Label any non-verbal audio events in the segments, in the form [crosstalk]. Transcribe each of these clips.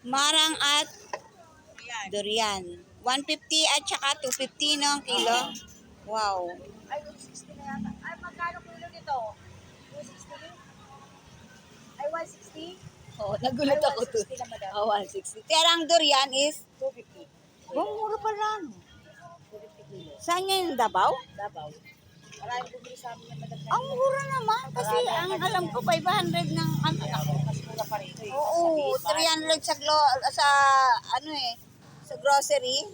Marang at durian. 150 at saka 250 no, ang kilo. Wow. Ay, 260 na yata. Ay, magkano kilo nito? 260? Ay, 160? Oh, nagulat ako to. 160 na, madam. Oh, 160. Pero ang durian is, 250. oh, mura pala. no? 250 kilo. Saan yan, Davao? Dabaw. Maraming bumili sa amin ng madam. Ang mura naman. Kasi ang alam ko, 500 ng ano. Mas mura pa rin. Oo, 300 sa, glo- sa ano eh, sa grocery.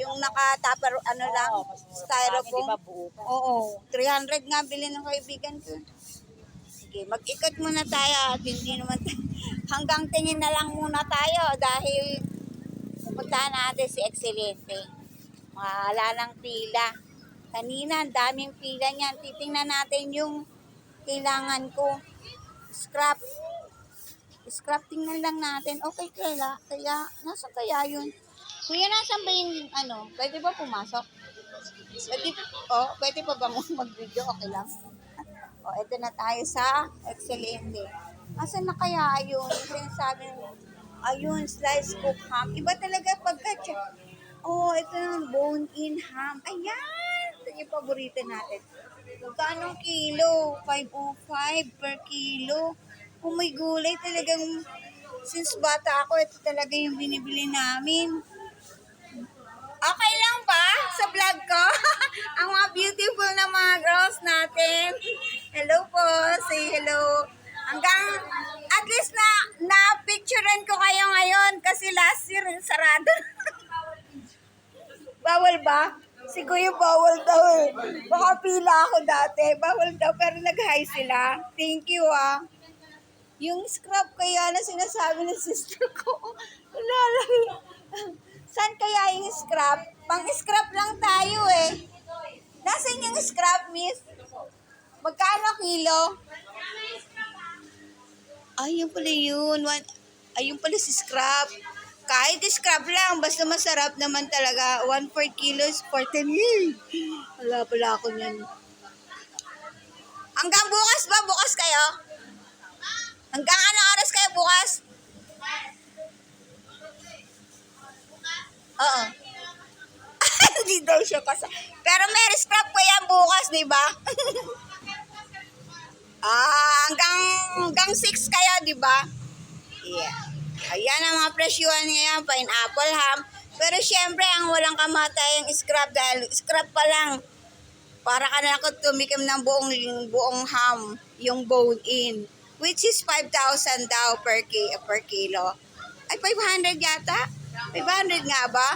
Yung naka-tupper, ano lang, styrofoam. Di ba buo pa? Oo, 300 nga bilhin ng kaibigan ko. Sige, mag-ikot muna tayo at hindi naman [laughs] hanggang tingin na lang muna tayo dahil pupuntahan natin si Excelente. Wala ng pila. Kanina, ang daming pila niyan. Titingnan natin yung kailangan ko. Scrap. Scrap, tingnan lang natin. Okay, kaya, kaya, nasa kaya yun? Kuya, nasan ba yung, ano, pwede ba pumasok? Pwede, oh, pwede pa bang mag-video? Okay lang. [laughs] Oh, ito na tayo sa Excelente. Asan na kaya yun? Yung sinasabi mo, ayun, slice cook ham. Iba talaga pagka Oh, ito na, bone-in ham. Ayan! Ito yung paborito natin. Magkano kilo? 505 per kilo. Kung may gulay, talagang since bata ako, ito talaga yung binibili namin. Okay lang ba sa vlog ko? [laughs] Ang mga beautiful na mga girls natin. Hello po, say hello. Hanggang at least na na-picturean ko kayo ngayon kasi last year sarado. [laughs] bawal ba? Si Kuya bawal daw eh. Baka pila ako dati. Bawal daw pero nag-hi sila. Thank you ah. Yung scrub kaya na sinasabi ng sister ko. [laughs] Wala lang. Saan kaya yung scrub? Pang-scrub lang tayo eh. Nasaan yung scrub, miss? Magkano kilo? Ayun pala yun. One, ayun pala si scrub. Kahit scrub lang, basta masarap naman talaga. 1 4 kilos, 14 yun. Wala pala ako niyan. Hanggang bukas ba? Bukas kayo? Hanggang ano oras kayo bukas? Oo. [laughs] Hindi daw siya kasa. Pero may scrap ko yan bukas, di ba? [laughs] ah, hanggang, hanggang 6 kayo, di ba? Yeah. Ayan ang mga presyuhan ngayon, pineapple ham. Pero syempre, ang walang kamatay ang scrap dahil scrap pa lang. Para ka na ako tumikim ng buong, buong ham, yung bone in. Which is 5,000 daw per, ki, per kilo. Ay, 500 yata? 500 nga ba?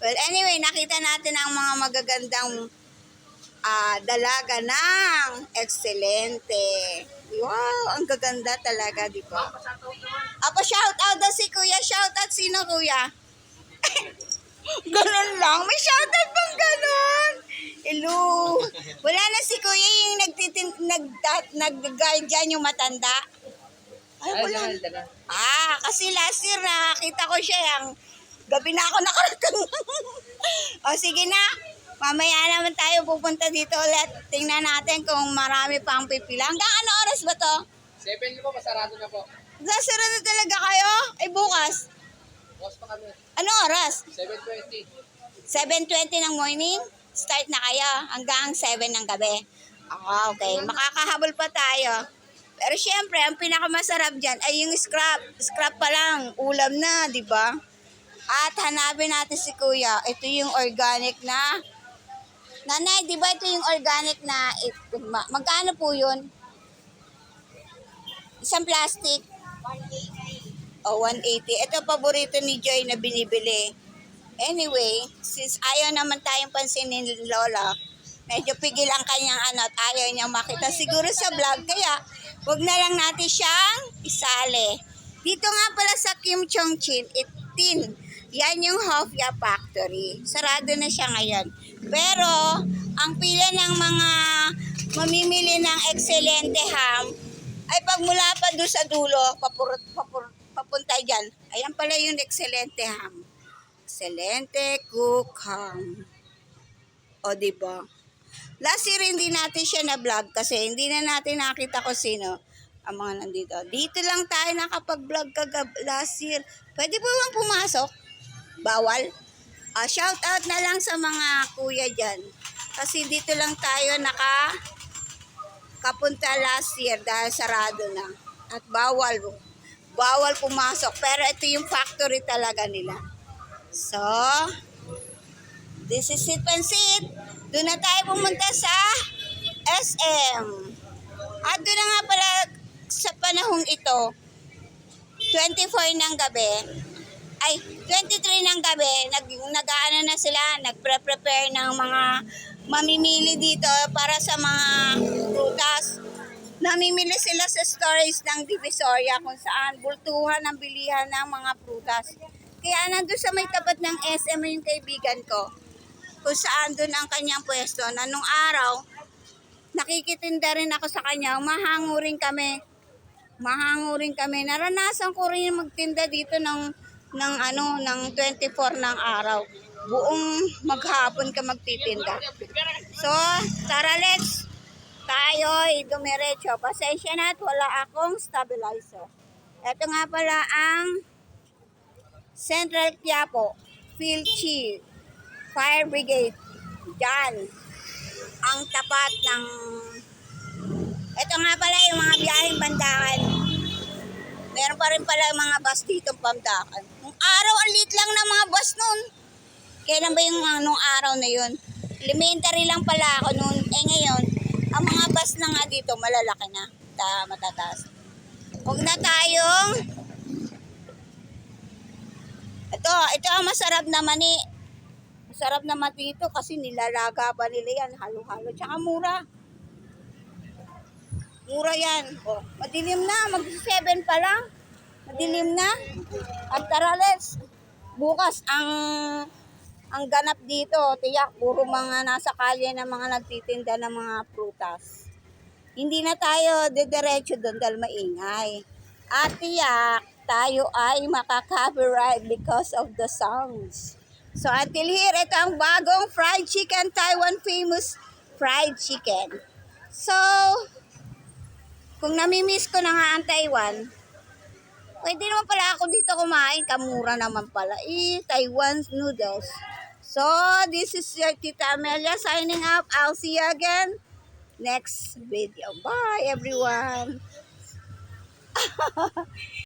Well, anyway, nakita natin ang mga magagandang ah, dalaga ng excelente. Wow, ang gaganda talaga, di ba? Apo, shout out daw si Kuya. Shout out sino, Kuya? [laughs] ganun lang. May shout out bang ganun? Hello. Wala na si Nagtitin, nag, nag-guide dyan yung matanda. Ay, wala. Ah, kasi last year nakakita ko siya yung gabi na ako nakarating. [laughs] o sige na, mamaya naman tayo pupunta dito ulit. Tingnan natin kung marami pang pipila. Hanggang ano oras ba to? 7 po, masarado na po. Nasira na talaga kayo? Ay bukas. Boss pa kami. Ano oras? 7.20. 7.20 ng morning? Start na kayo hanggang 7 ng gabi. Ah, okay. Makakahabol pa tayo. Pero syempre, ang pinakamasarap dyan ay yung scrap. Scrap pa lang, ulam na, di ba? At hanapin natin si Kuya. Ito yung organic na... Nanay, di ba ito yung organic na... it- ma- Magkano po yun? Isang plastic. O, 180. Ito paborito ni Joy na binibili. Anyway, since ayaw naman tayong pansinin ni Lola, medyo pigil ang kanyang ano at ayaw niyang makita siguro sa vlog. Kaya, wag na lang natin siyang isali. Dito nga pala sa Kim Chong Chin, itin. Yan yung Hofia Factory. Sarado na siya ngayon. Pero, ang pila ng mga mamimili ng excelente ham, ay pag mula pa doon sa dulo, papur, papur, papunta dyan. Ayan pala yung excelente ham. Excelente cook ham. O, di ba? Last year, hindi natin siya na-vlog kasi hindi na natin nakita ko sino ang mga nandito. Dito lang tayo nakapag-vlog kagab last year. Pwede po bang pumasok? Bawal? Ah, shout out na lang sa mga kuya dyan. Kasi dito lang tayo naka kapunta last year dahil sarado na. At bawal. Bawal pumasok. Pero ito yung factory talaga nila. So, this is it Pansit. Doon na tayo pumunta sa SM. At doon na nga pala sa panahong ito, 24 ng gabi, ay 23 ng gabi, nag, nag-ano na sila, nagpre-prepare ng mga mamimili dito para sa mga prutas. Namimili sila sa stores ng Divisoria kung saan bultuhan ang bilihan ng mga prutas. Kaya nandun sa may tapat ng SM yung kaibigan ko, kung saan doon ang kanyang pwesto na nung araw, nakikitinda rin ako sa kanya, mahango rin kami. Mahango rin kami. Naranasan ko rin magtinda dito ng ng ano ng 24 ng araw. Buong maghapon ka magtitinda. So, tara let's tayo dumiretso. Pasensya na at wala akong stabilizer. Ito nga pala ang Central Quiapo Field Chief Fire Brigade. Diyan ang tapat ng ito nga pala yung mga biyaheng bandakan. Meron pa rin pala mga bus dito pamdakan. Nung araw, ang liit lang ng mga bus nun. Kailan ba yung uh, nung araw na yun? Elementary lang pala ako noon. Eh ngayon, ang mga bus na nga dito malalaki na. Ta matataas. Huwag na tayong ito, ito ang masarap na mani. Masarap naman dito kasi nilalaga pa nila yan. Halo-halo. Tsaka mura. Mura yan. O, madilim na. Mag-7 pa lang. Madilim na. At tara, let's. Bukas, ang ang ganap dito, tiyak, puro mga nasa kalye na mga nagtitinda ng mga prutas. Hindi na tayo didiretso doon dahil maingay. At tiyak, tayo ay makaka-copyright because of the sounds. So until here, ito ang bagong fried chicken, Taiwan famous fried chicken. So, kung namimiss ko na nga ang Taiwan, pwede naman pala ako dito kumain. Kamura naman pala. Eh, Taiwan noodles. So, this is your Tita Amelia signing up. I'll see you again next video. Bye, everyone. [laughs]